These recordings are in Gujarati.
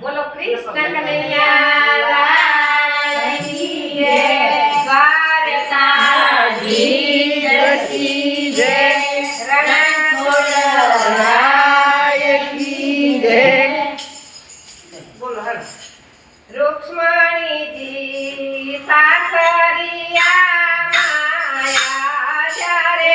બોલો કૃષ્ણ કનૈયા રૂક્ષ્મણીજી સાસરિયા માયા જ્યારે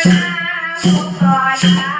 อยนะบุกก่อนนะ